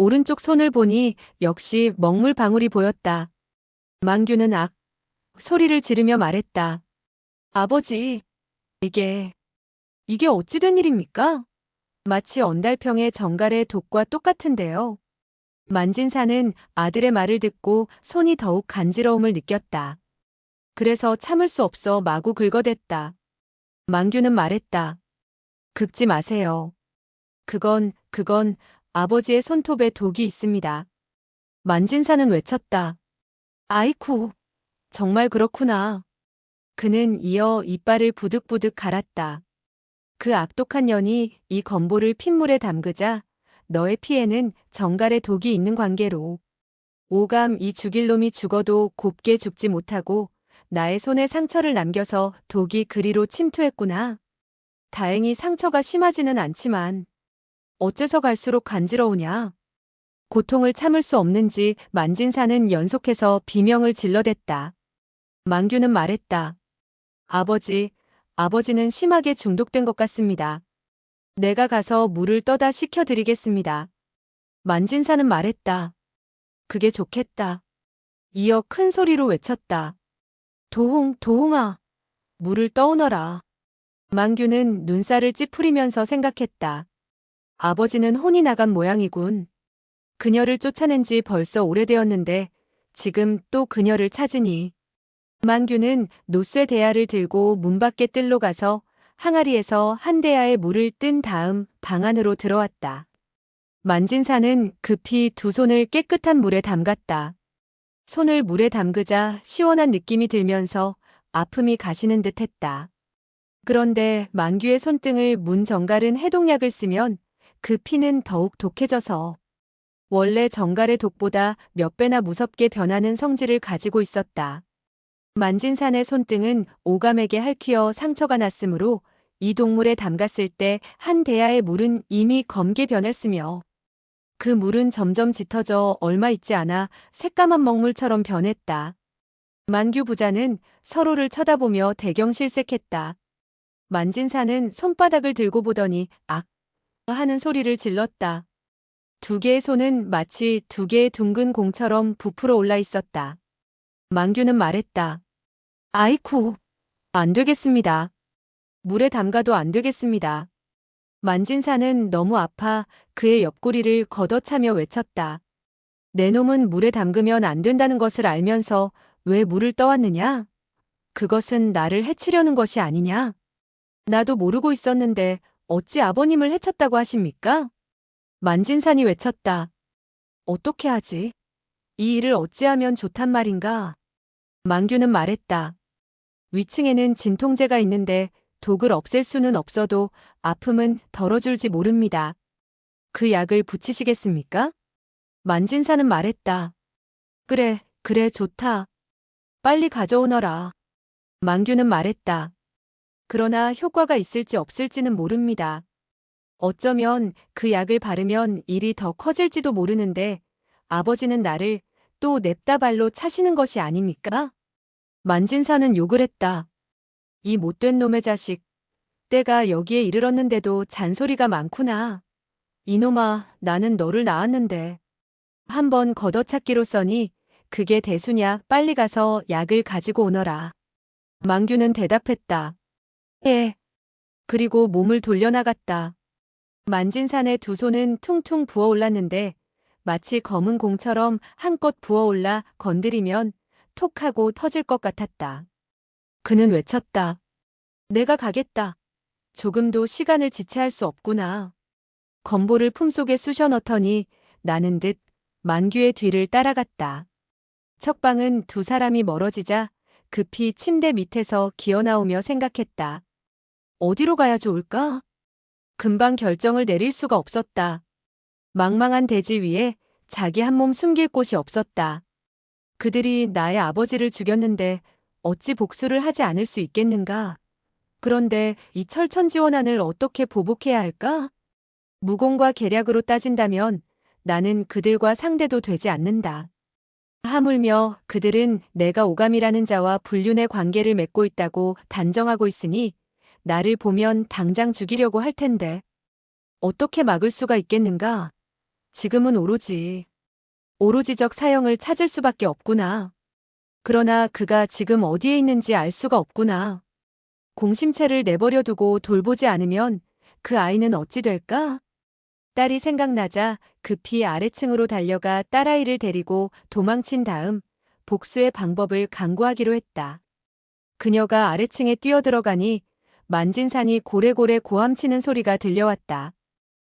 오른쪽 손을 보니 역시 먹물 방울이 보였다. 망규는 악 소리를 지르며 말했다. 아버지, 이게, 이게 어찌 된 일입니까? 마치 언달평의 정갈의 독과 똑같은데요. 만진사는 아들의 말을 듣고 손이 더욱 간지러움을 느꼈다. 그래서 참을 수 없어 마구 긁어댔다. 망규는 말했다. 긁지 마세요. 그건, 그건 아버지의 손톱에 독이 있습니다. 만진사는 외쳤다. 아이쿠, 정말 그렇구나. 그는 이어 이빨을 부득부득 갈았다. 그 악독한 년이 이 건보를 핏물에 담그자 너의 피에는 정갈의 독이 있는 관계로 오감 이 죽일 놈이 죽어도 곱게 죽지 못하고 나의 손에 상처를 남겨서 독이 그리로 침투했구나. 다행히 상처가 심하지는 않지만 어째서 갈수록 간지러우냐. 고통을 참을 수 없는지 만진사는 연속해서 비명을 질러댔다. 망규는 말했다. 아버지, 아버지는 심하게 중독된 것 같습니다. 내가 가서 물을 떠다 식혀드리겠습니다. 만진사는 말했다. 그게 좋겠다. 이어 큰 소리로 외쳤다. 도홍, 도홍아. 물을 떠오너라. 망규는 눈살을 찌푸리면서 생각했다. 아버지는 혼이 나간 모양이군. 그녀를 쫓아낸 지 벌써 오래되었는데 지금 또 그녀를 찾으니. 망규는 노쇠 대야를 들고 문 밖에 뜰로 가서 항아리에서 한 대야의 물을 뜬 다음 방 안으로 들어왔다. 만진사는 급히 두 손을 깨끗한 물에 담갔다. 손을 물에 담그자 시원한 느낌이 들면서 아픔이 가시는 듯 했다. 그런데 만규의 손등을 문 정갈은 해독약을 쓰면 그 피는 더욱 독해져서 원래 정갈의 독보다 몇 배나 무섭게 변하는 성질을 가지고 있었다. 만진산의 손등은 오감에게 핥히어 상처가 났으므로 이 동물에 담갔을 때 한 대야의 물은 이미 검게 변했으며 그 물은 점점 짙어져 얼마 있지 않아 새까만 먹물처럼 변했다. 만규 부자는 서로를 쳐다보며 대경실색했다. 만진사는 손바닥을 들고 보더니 악 하는 소리를 질렀다. 두 개의 손은 마치 두 개의 둥근 공처럼 부풀어 올라 있었다. 만규는 말했다. 아이쿠, 안 되겠습니다. 물에 담가도 안 되겠습니다. 만진사는 너무 아파 그의 옆구리를 걷어차며 외쳤다. 내 놈은 물에 담그면 안 된다는 것을 알면서 왜 물을 떠왔느냐? 그것은 나를 해치려는 것이 아니냐? 나도 모르고 있었는데 어찌 아버님을 해쳤다고 하십니까? 만진산이 외쳤다. 어떻게 하지? 이 일을 어찌하면 좋단 말인가? 망규는 말했다. 위층에는 진통제가 있는데 독을 없앨 수는 없어도 아픔은 덜어줄지 모릅니다. 그 약을 붙이시겠습니까? 만진사는 말했다. 그래, 그래, 좋다. 빨리 가져오너라. 망규는 말했다. 그러나 효과가 있을지 없을지는 모릅니다. 어쩌면 그 약을 바르면 일이 더 커질지도 모르는데 아버지는 나를 또 냅다 발로 차시는 것이 아닙니까? 만진사는 욕을 했다. 이 못된 놈의 자식. 때가 여기에 이르렀는데도 잔소리가 많구나. 이놈아, 나는 너를 낳았는데. 한번 걷어찼기로 써니 그게 대수냐 빨리 가서 약을 가지고 오너라. 망규는 대답했다. 예. 그리고 몸을 돌려나갔다. 만진 산의 두 손은 퉁퉁 부어올랐는데 마치 검은 공처럼 한껏 부어올라 건드리면 톡 하고 터질 것 같았다. 그는 외쳤다. 내가 가겠다. 조금도 시간을 지체할 수 없구나. 건보를 품속에 쑤셔 넣더니 나는 듯 만규의 뒤를 따라갔다. 척방은 두 사람이 멀어지자 급히 침대 밑에서 기어나오며 생각했다. 어디로 가야 좋을까? 금방 결정을 내릴 수가 없었다. 망망한 대지 위에 자기 한 몸 숨길 곳이 없었다. 그들이 나의 아버지를 죽였는데 어찌 복수를 하지 않을 수 있겠는가? 그런데 이 철천지원안을 어떻게 보복해야 할까? 무공과 계략으로 따진다면 나는 그들과 상대도 되지 않는다. 하물며 그들은 내가 오감이라는 자와 불륜의 관계를 맺고 있다고 단정하고 있으니 나를 보면 당장 죽이려고 할 텐데 어떻게 막을 수가 있겠는가? 지금은 오로지, 오로지적 사형을 찾을 수밖에 없구나. 그러나 그가 지금 어디에 있는지 알 수가 없구나. 공심채를 내버려 두고 돌보지 않으면 그 아이는 어찌 될까? 딸이 생각나자 급히 아래층으로 달려가 딸아이를 데리고 도망친 다음 복수의 방법을 강구하기로 했다. 그녀가 아래층에 뛰어들어가니 만진산이 고래고래 고함치는 소리가 들려왔다.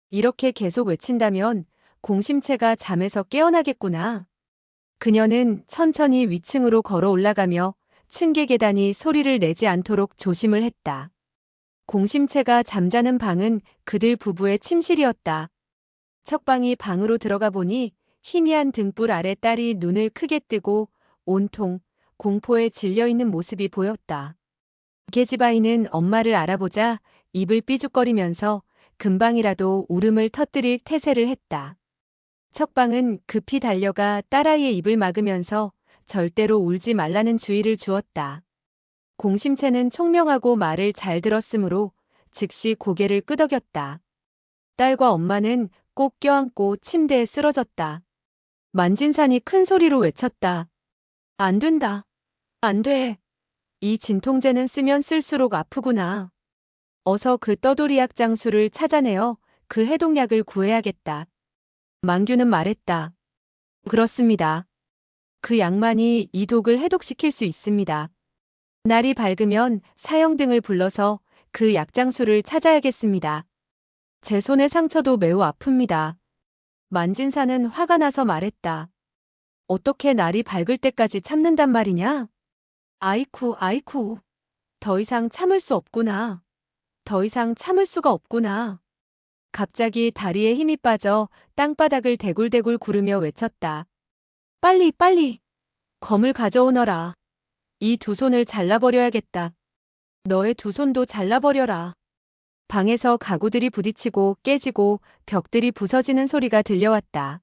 이렇게 계속 외친다면 공심채가 잠에서 깨어나겠구나. 그녀는 천천히 위층으로 걸어 올라가며 층계 계단이 소리를 내지 않도록 조심을 했다. 공심채가 잠자는 방은 그들 부부의 침실이었다. 척방이 방으로 들어가 보니 희미한 등불 아래 딸이 눈을 크게 뜨고 온통 공포에 질려 있는 모습이 보였다. 계집아이는 엄마를 알아보자 입을 삐죽거리면서 금방이라도 울음을 터뜨릴 태세를 했다. 척방은 급히 달려가 딸아이의 입을 막으면서 절대로 울지 말라는 주의를 주었다. 공심채는 총명하고 말을 잘 들었으므로 즉시 고개를 끄덕였다. 딸과 엄마는 꼭 껴안고 침대에 쓰러졌다. 만진산이 큰 소리로 외쳤다. 안 된다. 안 돼. 이 진통제는 쓰면 쓸수록 아프구나. 어서 그 떠돌이약 장수를 찾아내어 그 해독약을 구해야겠다. 망규는 말했다. 그렇습니다. 그 약만이 이 독을 해독시킬 수 있습니다. 날이 밝으면 사형 등을 불러서 그 약장수를 찾아야겠습니다. 제 손의 상처도 매우 아픕니다. 만진사는 화가 나서 말했다. 어떻게 날이 밝을 때까지 참는단 말이냐? 아이쿠, 아이쿠. 더 이상 참을 수 없구나. 더 이상 참을 수가 없구나. 갑자기 다리에 힘이 빠져 땅바닥을 대굴대굴 구르며 외쳤다. 빨리, 빨리. 검을 가져오너라. 이 두 손을 잘라버려야겠다. 너의 두 손도 잘라버려라. 방에서 가구들이 부딪히고 깨지고 벽들이 부서지는 소리가 들려왔다.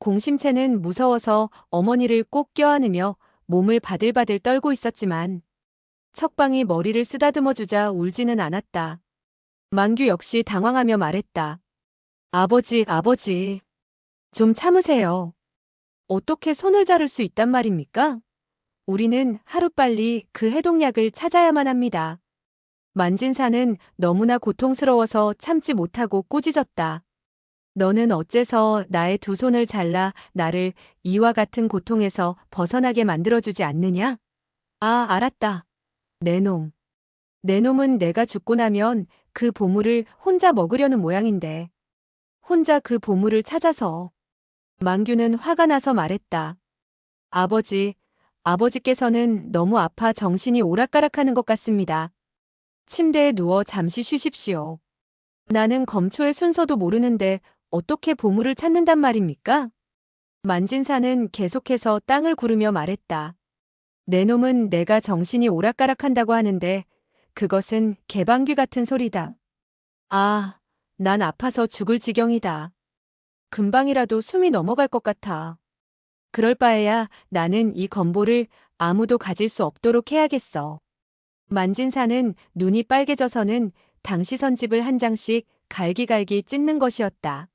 공심채는 무서워서 어머니를 꼭 껴안으며 몸을 바들바들 떨고 있었지만 척방이 머리를 쓰다듬어 주자 울지는 않았다. 만규 역시 당황하며 말했다. 아버지, 아버지. 좀 참으세요. 어떻게 손을 자를 수 있단 말입니까? 우리는 하루빨리 그 해독약을 찾아야만 합니다. 만진사는 너무나 고통스러워서 참지 못하고 꾸짖었다. 너는 어째서 나의 두 손을 잘라 나를 이와 같은 고통에서 벗어나게 만들어주지 않느냐? 아, 알았다. 내 놈. 내 놈은 내가 죽고 나면 그 보물을 혼자 먹으려는 모양인데. 혼자 그 보물을 찾아서. 망규는 화가 나서 말했다. 아버지, 아버지께서는 너무 아파 정신이 오락가락하는 것 같습니다. 침대에 누워 잠시 쉬십시오. 나는 검초의 순서도 모르는데 어떻게 보물을 찾는단 말입니까? 만진사는 계속해서 땅을 구르며 말했다. 내 놈은 내가 정신이 오락가락한다고 하는데 그것은 개방귀 같은 소리다. 아, 난 아파서 죽을 지경이다. 금방이라도 숨이 넘어갈 것 같아. 그럴 바에야 나는 이 건보를 아무도 가질 수 없도록 해야겠어. 만진사는 눈이 빨개져서는 당시 선집을 한 장씩 갈기갈기 찢는 것이었다.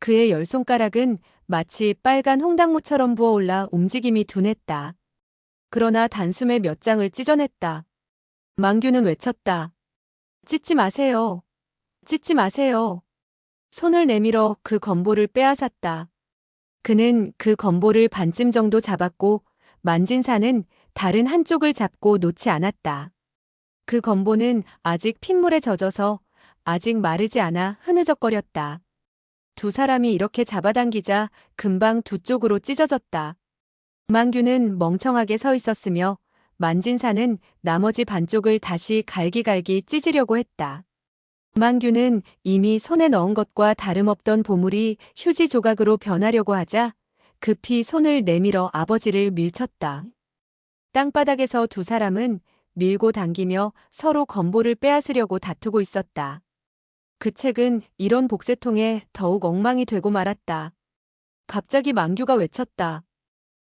그의 열 손가락은 마치 빨간 홍당무처럼 부어올라 움직임이 둔했다. 그러나 단숨에 몇 장을 찢어냈다. 망규는 외쳤다. 찢지 마세요. 찢지 마세요. 손을 내밀어 그 건보를 빼앗았다. 그는 그 건보를 반쯤 정도 잡았고 만진사는 다른 한쪽을 잡고 놓지 않았다. 그 건보는 아직 핏물에 젖어서 아직 마르지 않아 흐느적거렸다. 두 사람이 이렇게 잡아당기자 금방 두 쪽으로 찢어졌다. 망규는 멍청하게 서 있었으며 만진사는 나머지 반쪽을 다시 갈기갈기 찢으려고 했다. 망규는 이미 손에 넣은 것과 다름없던 보물이 휴지 조각으로 변하려고 하자 급히 손을 내밀어 아버지를 밀쳤다. 땅바닥에서 두 사람은 밀고 당기며 서로 건보를 빼앗으려고 다투고 있었다. 그 책은 이런 복세통에 더욱 엉망이 되고 말았다. 갑자기 망규가 외쳤다.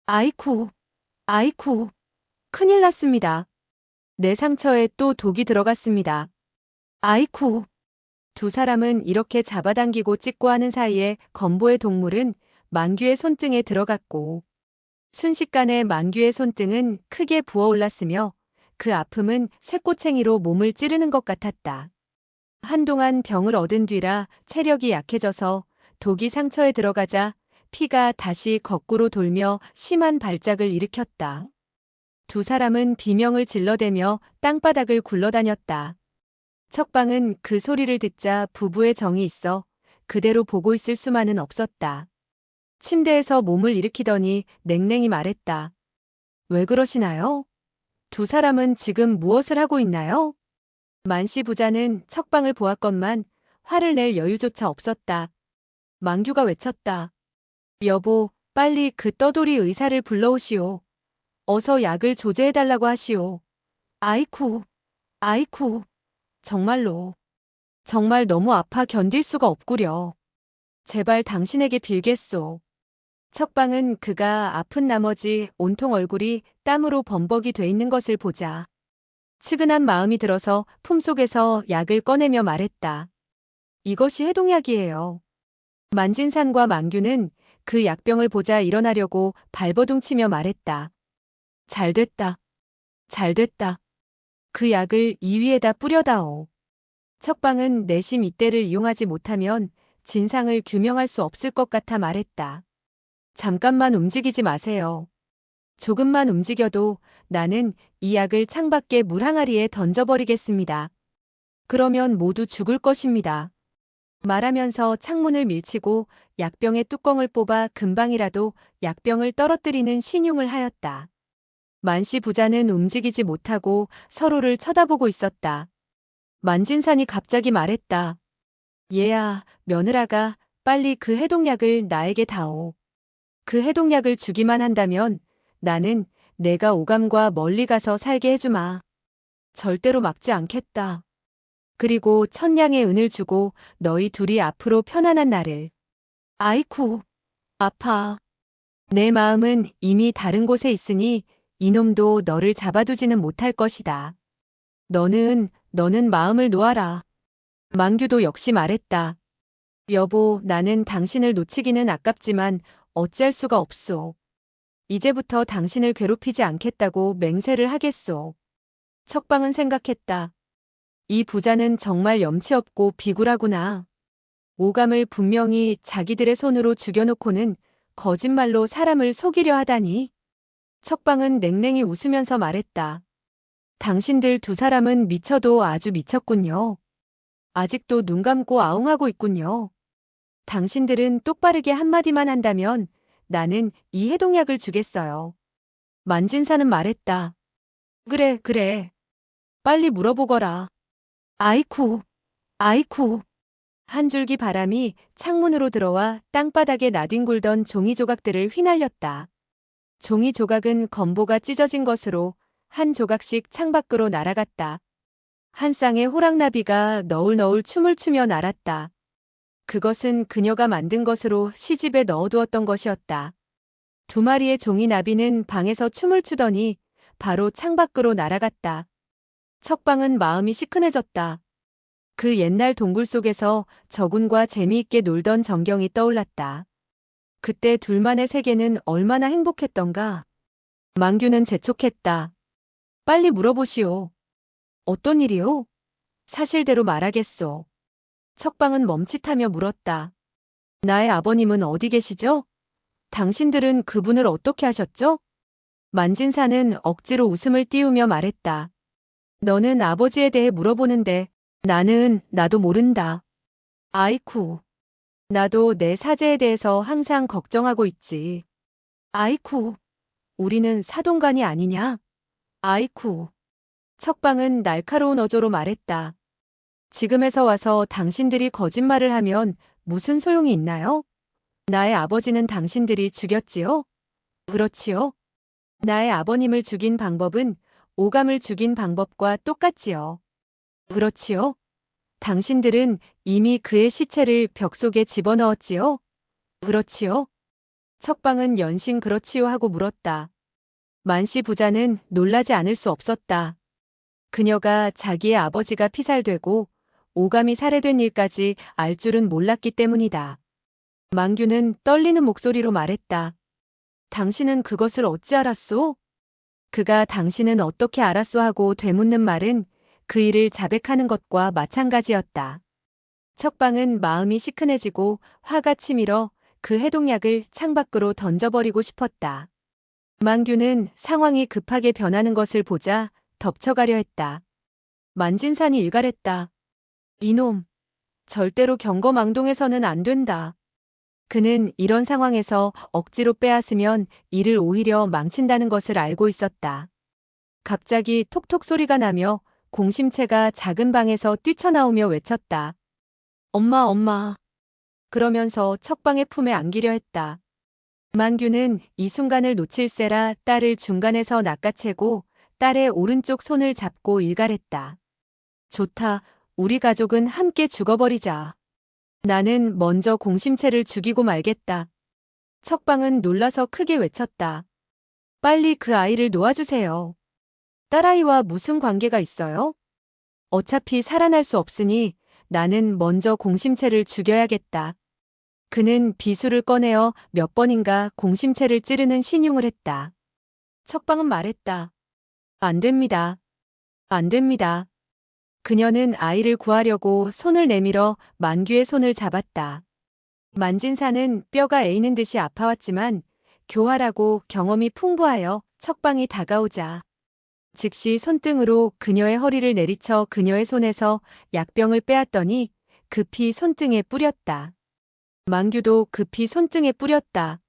아이쿠, 아이쿠, 큰일 났습니다. 내 상처에 또 독이 들어갔습니다. 아이쿠. 두 사람은 이렇게 잡아당기고 찍고 하는 사이에 건보의 동물은 만규의 손등에 들어갔고 순식간에 만규의 손등은 크게 부어올랐으며 그 아픔은 쇠꼬챙이로 몸을 찌르는 것 같았다. 한동안 병을 얻은 뒤라 체력이 약해져서 독이 상처에 들어가자 피가 다시 거꾸로 돌며 심한 발작을 일으켰다. 두 사람은 비명을 질러대며 땅바닥을 굴러다녔다. 척방은 그 소리를 듣자 부부의 정이 있어 그대로 보고 있을 수만은 없었다. 침대에서 몸을 일으키더니 냉랭히 말했다. 왜 그러시나요? 두 사람은 지금 무엇을 하고 있나요? 만씨 부자는 척방을 보았건만 화를 낼 여유조차 없었다. 망규가 외쳤다. 여보, 빨리 그 떠돌이 의사를 불러오시오. 어서 약을 조제해달라고 하시오. 아이쿠, 아이쿠. 정말로. 정말 너무 아파 견딜 수가 없구려. 제발 당신에게 빌겠소. 척방은 그가 아픈 나머지 온통 얼굴이 땀으로 범벅이 돼 있는 것을 보자. 측은한 마음이 들어서 품속에서 약을 꺼내며 말했다. 이것이 해동약이에요. 만진산과 만규는 그 약병을 보자 일어나려고 발버둥 치며 말했다. 잘 됐다. 잘 됐다. 그 약을 이 위에다 뿌려다오. 척방은 내심 이때를 이용하지 못하면 진상을 규명할 수 없을 것 같아 말했다. 잠깐만 움직이지 마세요. 조금만 움직여도 나는 이 약을 창밖에 물 항아리에 던져버리겠습니다. 그러면 모두 죽을 것입니다. 말하면서 창문을 밀치고 약병의 뚜껑을 뽑아 금방이라도 약병을 떨어뜨리는 신용을 하였다. 만씨 부자는 움직이지 못하고 서로를 쳐다보고 있었다. 만진산이 갑자기 말했다. 얘야, 며느라가 빨리 그 해독약을 나에게 다오. 그 해독약을 주기만 한다면 나는 내가 오감과 멀리 가서 살게 해주마. 절대로 막지 않겠다. 그리고 천냥의 은을 주고 너희 둘이 앞으로 편안한 날을. 아이쿠, 아파. 내 마음은 이미 다른 곳에 있으니 이놈도 너를 잡아두지는 못할 것이다. 너는, 너는 마음을 놓아라. 망규도 역시 말했다. 여보, 나는 당신을 놓치기는 아깝지만 어찌할 수가 없소. 이제부터 당신을 괴롭히지 않겠다고 맹세를 하겠소. 척방은 생각했다. 이 부자는 정말 염치 없고 비굴하구나. 오감을 분명히 자기들의 손으로 죽여놓고는 거짓말로 사람을 속이려 하다니. 척방은 냉랭히 웃으면서 말했다. 당신들 두 사람은 미쳐도 아주 미쳤군요. 아직도 눈 감고 아웅하고 있군요. 당신들은 똑바르게 한마디만 한다면 나는 이 해동약을 주겠어요. 만진사는 말했다. 그래, 그래. 빨리 물어보거라. 아이쿠, 아이쿠. 한 줄기 바람이 창문으로 들어와 땅바닥에 나뒹굴던 종이 조각들을 휘날렸다. 종이 조각은 건보가 찢어진 것으로 한 조각씩 창밖으로 날아갔다. 한 쌍의 호랑나비가 너울너울 춤을 추며 날았다. 그것은 그녀가 만든 것으로 시집에 넣어두었던 것이었다. 두 마리의 종이 나비는 방에서 춤을 추더니 바로 창밖으로 날아갔다. 척방은 마음이 시큰해졌다. 그 옛날 동굴 속에서 저군과 재미있게 놀던 전경이 떠올랐다. 그때 둘만의 세계는 얼마나 행복했던가. 망규는 재촉했다. 빨리 물어보시오. 어떤 일이오? 사실대로 말하겠소. 척방은 멈칫하며 물었다. 나의 아버님은 어디 계시죠? 당신들은 그분을 어떻게 하셨죠? 만진사는 억지로 웃음을 띄우며 말했다. 너는 아버지에 대해 물어보는데 나는 나도 모른다. 아이쿠. 나도 내 사제에 대해서 항상 걱정하고 있지. 아이쿠. 우리는 사동간이 아니냐? 아이쿠. 척방은 날카로운 어조로 말했다. 지금에서 와서 당신들이 거짓말을 하면 무슨 소용이 있나요? 나의 아버지는 당신들이 죽였지요? 그렇지요? 나의 아버님을 죽인 방법은 오감을 죽인 방법과 똑같지요. 그렇지요? 당신들은 이미 그의 시체를 벽 속에 집어넣었지요? 그렇지요? 척방은 연신 그렇지요 하고 물었다. 만씨 부자는 놀라지 않을 수 없었다. 그녀가 자기의 아버지가 피살되고 오감이 살해된 일까지 알 줄은 몰랐기 때문이다. 망규는 떨리는 목소리로 말했다. 당신은 그것을 어찌 알았소? 그가 당신은 어떻게 알았소 하고 되묻는 말은 그 일을 자백하는 것과 마찬가지였다. 척방은 마음이 시큰해지고 화가 치밀어 그 해독약을 창밖으로 던져버리고 싶었다. 망규는 상황이 급하게 변하는 것을 보자 덮쳐가려 했다. 만진산이 일갈했다. 이놈, 절대로 경거망동해서는 안 된다. 그는 이런 상황에서 억지로 빼앗으면 일을 오히려 망친다는 것을 알고 있었다. 갑자기 톡톡 소리가 나며 공심채가 작은 방에서 뛰쳐나오며 외쳤다. 엄마, 엄마. 그러면서 척방의 품에 안기려 했다. 만규는 이 순간을 놓칠세라 딸을 중간에서 낚아채고 딸의 오른쪽 손을 잡고 일갈했다. 좋다. 우리 가족은 함께 죽어버리자. 나는 먼저 공심채를 죽이고 말겠다. 척방은 놀라서 크게 외쳤다. 빨리 그 아이를 놓아주세요. 딸아이와 무슨 관계가 있어요? 어차피 살아날 수 없으니 나는 먼저 공심채를 죽여야겠다. 그는 비수를 꺼내어 몇 번인가 공심채를 찌르는 신용을 했다. 척방은 말했다. 안 됩니다. 안 됩니다. 그녀는 아이를 구하려고 손을 내밀어 만규의 손을 잡았다. 만진사는 뼈가 애이는 듯이 아파왔지만 교활하고 경험이 풍부하여 척방이 다가오자 즉시 손등으로 그녀의 허리를 내리쳐 그녀의 손에서 약병을 빼앗더니 급히 손등에 뿌렸다. 만규도 급히 손등에 뿌렸다.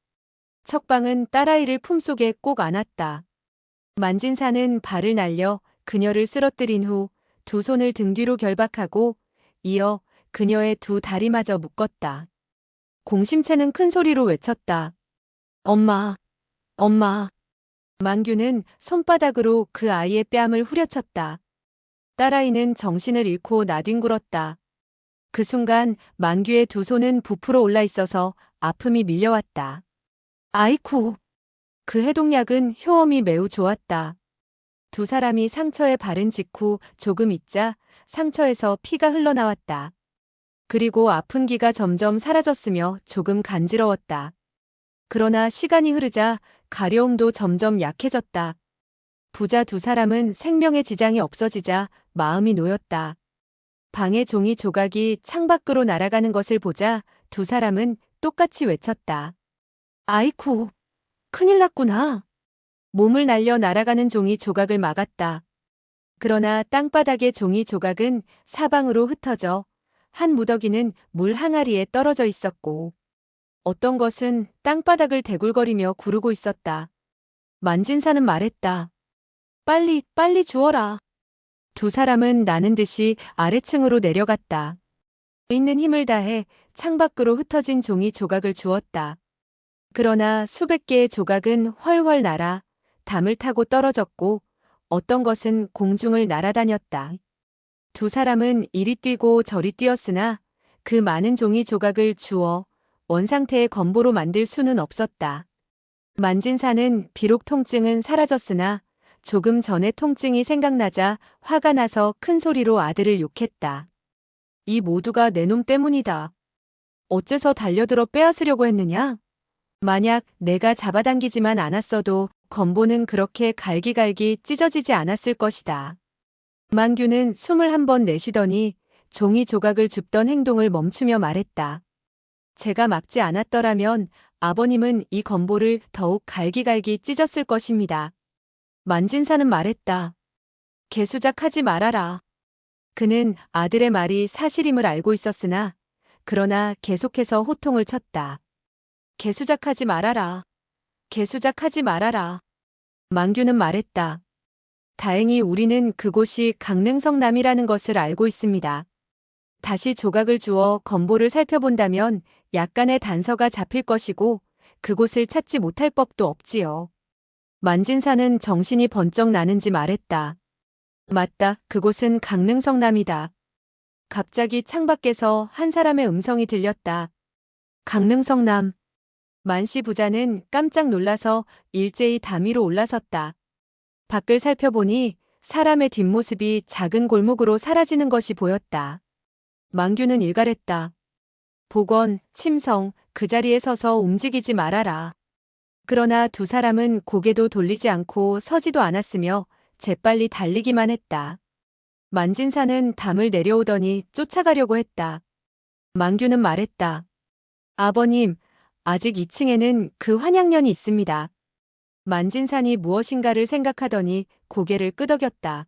척방은 딸아이를 품속에 꼭 안았다. 만진사는 발을 날려 그녀를 쓰러뜨린 후 두 손을 등 뒤로 결박하고 이어 그녀의 두 다리마저 묶었다. 공심채는 큰 소리로 외쳤다. 엄마, 엄마. 만규는 손바닥으로 그 아이의 뺨을 후려쳤다. 딸아이는 정신을 잃고 나뒹굴었다. 그 순간 만규의 두 손은 부풀어 올라 있어서 아픔이 밀려왔다. 아이쿠. 그 해독약은 효험이 매우 좋았다. 두 사람이 상처에 바른 직후 조금 있자 상처에서 피가 흘러나왔다. 그리고 아픈 기가 점점 사라졌으며 조금 간지러웠다. 그러나 시간이 흐르자 가려움도 점점 약해졌다. 부자 두 사람은 생명의 지장이 없어지자 마음이 놓였다. 방의 종이 조각이 창밖으로 날아가는 것을 보자 두 사람은 똑같이 외쳤다. 아이쿠, 큰일 났구나. 몸을 날려 날아가는 종이 조각을 막았다. 그러나 땅바닥의 종이 조각은 사방으로 흩어져 한 무더기는 물 항아리에 떨어져 있었고 어떤 것은 땅바닥을 대굴거리며 구르고 있었다. 만진사는 말했다. 빨리, 빨리 주어라. 두 사람은 나는 듯이 아래층으로 내려갔다. 있는 힘을 다해 창밖으로 흩어진 종이 조각을 주었다. 그러나 수백 개의 조각은 훨훨 날아 담을 타고 떨어졌고 어떤 것은 공중을 날아다녔다. 두 사람은 이리 뛰고 저리 뛰었으나 그 많은 종이 조각을 주어 원상태의 건보로 만들 수는 없었다. 만진사는 비록 통증은 사라졌으나 조금 전에 통증이 생각나자 화가 나서 큰 소리로 아들을 욕했다. 이 모두가 내 놈 때문이다. 어째서 달려들어 빼앗으려고 했느냐? 만약 내가 잡아당기지만 않았어도 건보는 그렇게 갈기갈기 찢어지지 않았을 것이다. 만규는 숨을 한 번 내쉬더니 종이 조각을 줍던 행동을 멈추며 말했다. 제가 막지 않았더라면 아버님은 이 건보를 더욱 갈기갈기 찢었을 것입니다. 만진사는 말했다. 개수작하지 말아라. 그는 아들의 말이 사실임을 알고 있었으나 그러나 계속해서 호통을 쳤다. 개수작하지 말아라. 개수작하지 말아라. 망규는 말했다. 다행히 우리는 그곳이 강릉성남이라는 것을 알고 있습니다. 다시 조각을 주어 건보를 살펴본다면 약간의 단서가 잡힐 것이고 그곳을 찾지 못할 법도 없지요. 만진사는 정신이 번쩍 나는지 말했다. 맞다. 그곳은 강릉성남이다. 갑자기 창밖에서 한 사람의 음성이 들렸다. 강릉성남. 만씨 부자는 깜짝 놀라서 일제히 담 위로 올라섰다. 밖을 살펴보니 사람의 뒷모습이 작은 골목으로 사라지는 것이 보였다. 망규는 일갈했다. 복원, 침성, 그 자리에 서서 움직이지 말아라. 그러나 두 사람은 고개도 돌리지 않고 서지도 않았으며 재빨리 달리기만 했다. 만진사는 담을 내려오더니 쫓아가려고 했다. 망규는 말했다. 아버님, 아직 2층에는 그 환양년이 있습니다. 만진산이 무엇인가를 생각하더니 고개를 끄덕였다.